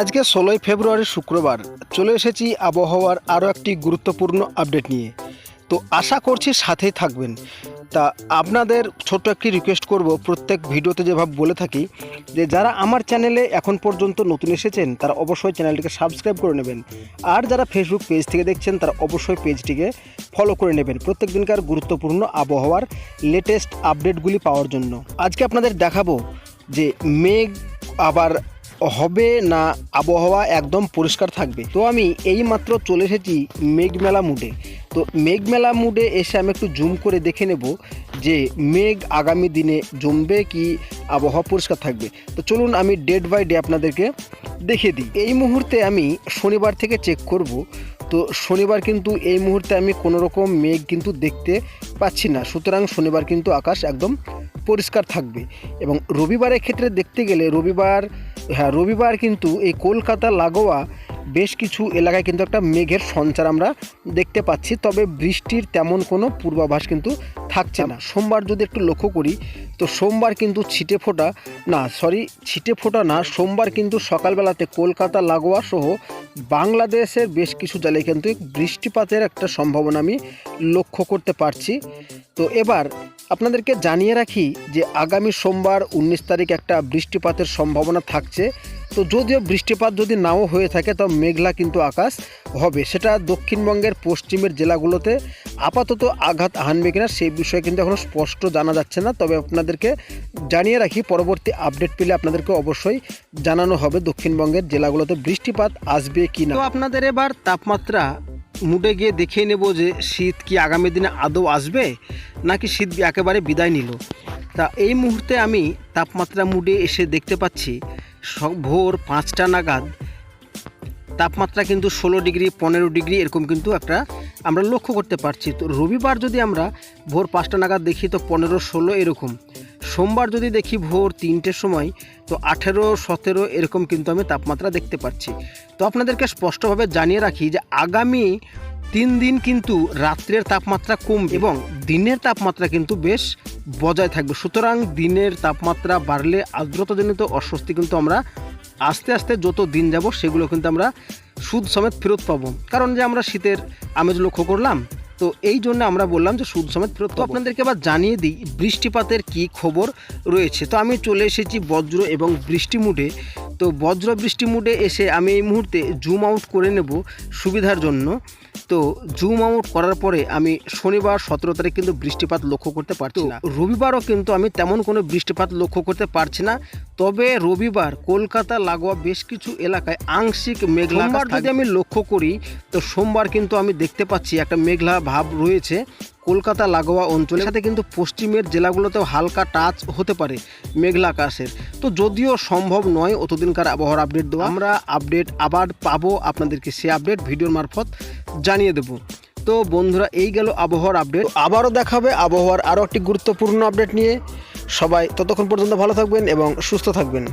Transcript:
আজকে ষোলোই ফেব্রুয়ারি শুক্রবার চলে এসেছি আবহাওয়ার আরও একটি গুরুত্বপূর্ণ আপডেট নিয়ে। তো আশা করছি সাথেই থাকবেন। তা আপনাদের ছোট্ট একটি রিকোয়েস্ট করব, প্রত্যেক ভিডিওতে যেভাবে বলে থাকি, যে যারা আমার চ্যানেলে এখন পর্যন্ত নতুন এসেছেন, তারা অবশ্যই চ্যানেলটিকে সাবস্ক্রাইব করে নেবেন। আর যারা ফেসবুক পেজ থেকে দেখছেন, তারা অবশ্যই পেজটিকে ফলো করে নেবেন প্রত্যেক দিনকার গুরুত্বপূর্ণ আবহাওয়ার লেটেস্ট আপডেটগুলি পাওয়ার জন্য। আজকে আপনাদের দেখাবো যে মেঘ, আবার হবে না আবহাওয়া একদম পরিষ্কার থাকবে? তো আমি এই মাত্র চলে এসেছি মেঘমেলা মুডে তো মেঘমেলা মুডে এসে আমি একটু জুম করে দেখে নেব যে মেঘ আগামী দিনে জমবে কি আবহাওয়া পরিষ্কার থাকবে। তো চলুন আমি ডেড বাই ডে আপনাদেরকে দেখিয়ে দিই। এই মুহূর্তে আমি শনিবার থেকে চেক করব তো শনিবার কিন্তু এই মুহূর্তে আমি কোনো রকম মেঘ কিন্তু দেখতে পাচ্ছি না। সুতরাং শনিবার কিন্তু আকাশ একদম পরিষ্কার থাকবে এবং রবিবারের ক্ষেত্রে দেখতে গেলে রবিবার হ্যাঁ রবিবার কিন্তু এই কলকাতা লাগোয়া বেশ কিছু এলাকায় কিন্তু একটা মেঘের সঞ্চার আমরা দেখতে পাচ্ছি, তবে বৃষ্টির তেমন কোনো পূর্বাভাস কিন্তু থাকছে না। সোমবার যদি একটু লক্ষ্য করি, তো সোমবার কিন্তু ছিটে ফোটা, না সরি ছিটে ফোটা না, সোমবার কিন্তু সকালবেলাতে কলকাতা, লাগোয়া সহ বাংলাদেশের বেশ কিছু জায়গায় কিন্তু বৃষ্টিপাতের একটা সম্ভাবনা আমি লক্ষ্য করতে পারছি। তো এবার আপনাদেরকে জানিয়ে রাখি যে আগামী সোমবার উনিশ তারিখ একটা বৃষ্টিপাতের সম্ভাবনা থাকছে। তো যদিও বৃষ্টিপাত যদি নাও হয়ে থাকে, তো মেঘলা কিন্তু আকাশ হবে। সেটা দক্ষিণবঙ্গের পশ্চিমের জেলাগুলোতে আপাতত আঘাত হানবে কিনা সেই বিষয়ে কিন্তু এখনও স্পষ্ট জানা যাচ্ছে না। তবে আপনাদেরকে জানিয়ে রাখি, পরবর্তী আপডেট পেলে আপনাদেরকে অবশ্যই জানানো হবে দক্ষিণবঙ্গের জেলাগুলোতে বৃষ্টিপাত আসবে কি না আপনাদের এবার তাপমাত্রা মুডে গিয়ে দেখে নেব যে শীত কি আগামী দিনে আদৌ আসবে, নাকি শীত একেবারে বিদায় নিল। তা এই মুহূর্তে আমি তাপমাত্রা মুডে এসে দেখতে পাচ্ছি ভোর পাঁচটা নাগাদ, তাপমাত্রা কিন্তু ষোলো ডিগ্রি, পনেরো ডিগ্রি, এরকম কিন্তু একটা আমরা লক্ষ্য করতে পারছি। তো রবিবার যদি আমরা ভোর পাঁচটা নাগাদ দেখি, তো পনেরো ষোলো এরকম। সোমবার যদি দেখি ভোর তিনটের সময়, তো আঠেরো সতেরো এরকম কিন্তু আমি তাপমাত্রা দেখতে পাচ্ছি। তো আপনাদেরকে স্পষ্টভাবে জানিয়ে রাখি যে আগামী তিন দিন কিন্তু রাত্রের তাপমাত্রা কমবে এবং দিনের তাপমাত্রা কিন্তু বেশ বজায় থাকবে। সুতরাং দিনের তাপমাত্রা বাড়লে আর্দ্রতাজনিত অস্বস্তি কিন্তু আমরা আস্তে আস্তে যত দিন যাব সেগুলো কিন্তু আমরা সুদ সমেত ফেরত পাবো। কারণ যে আমরা শীতের আমেজ লক্ষ্য করলাম তো এই জন্য আমরা বললাম যে সুদ সমেত ফেরত তো আপনাদেরকে আবার জানিয়ে দিই বৃষ্টিপাতের কি খবর রয়েছে? তো আমি চলে এসেছি বজ্র এবং বৃষ্টি মুডে। তো বজ্র বৃষ্টি মুডে এসে আমি এই মুহূর্তে জুম আউট করে নেব সুবিধার জন্য। তো জুম আউট করার পরে আমি শনিবার সতেরো তারিখ কিন্তু বৃষ্টিপাত লক্ষ্য করতে পারছি না। রবিবারও কিন্তু আমি তেমন কোনো বৃষ্টিপাত লক্ষ্য করতে পারছি না। তবে রবিবার কলকাতা লাগোয়া বেশ কিছু এলাকায় আংশিক মেঘলা আকাশ যদি আমি লক্ষ্য করি তো সোমবার কিন্তু আমি দেখতে পাচ্ছি একটা মেঘলা ভাব রয়েছে কলকাতা লাগোয়া অঞ্চলের সাথে কিন্তু পশ্চিমের জেলাগুলোতেও হালকা টাচ হতে পারে মেঘলা আকাশের। তো যদিও সম্ভব নয় অতদিনকার আবহাওয়ার আপডেট দেওয়া আমরা আপডেট আবার পাবো আপনাদেরকে সে আপডেট ভিডিওর মারফত জানিয়ে দেব। তো বন্ধুরা এই গেল আবহাওয়ার আপডেট। আবারও দেখাবে আবহাওয়ার আরও একটি গুরুত্বপূর্ণ আপডেট নিয়ে। সবাই ততক্ষণ পর্যন্ত ভালো থাকবেন এবং সুস্থ থাকবেন।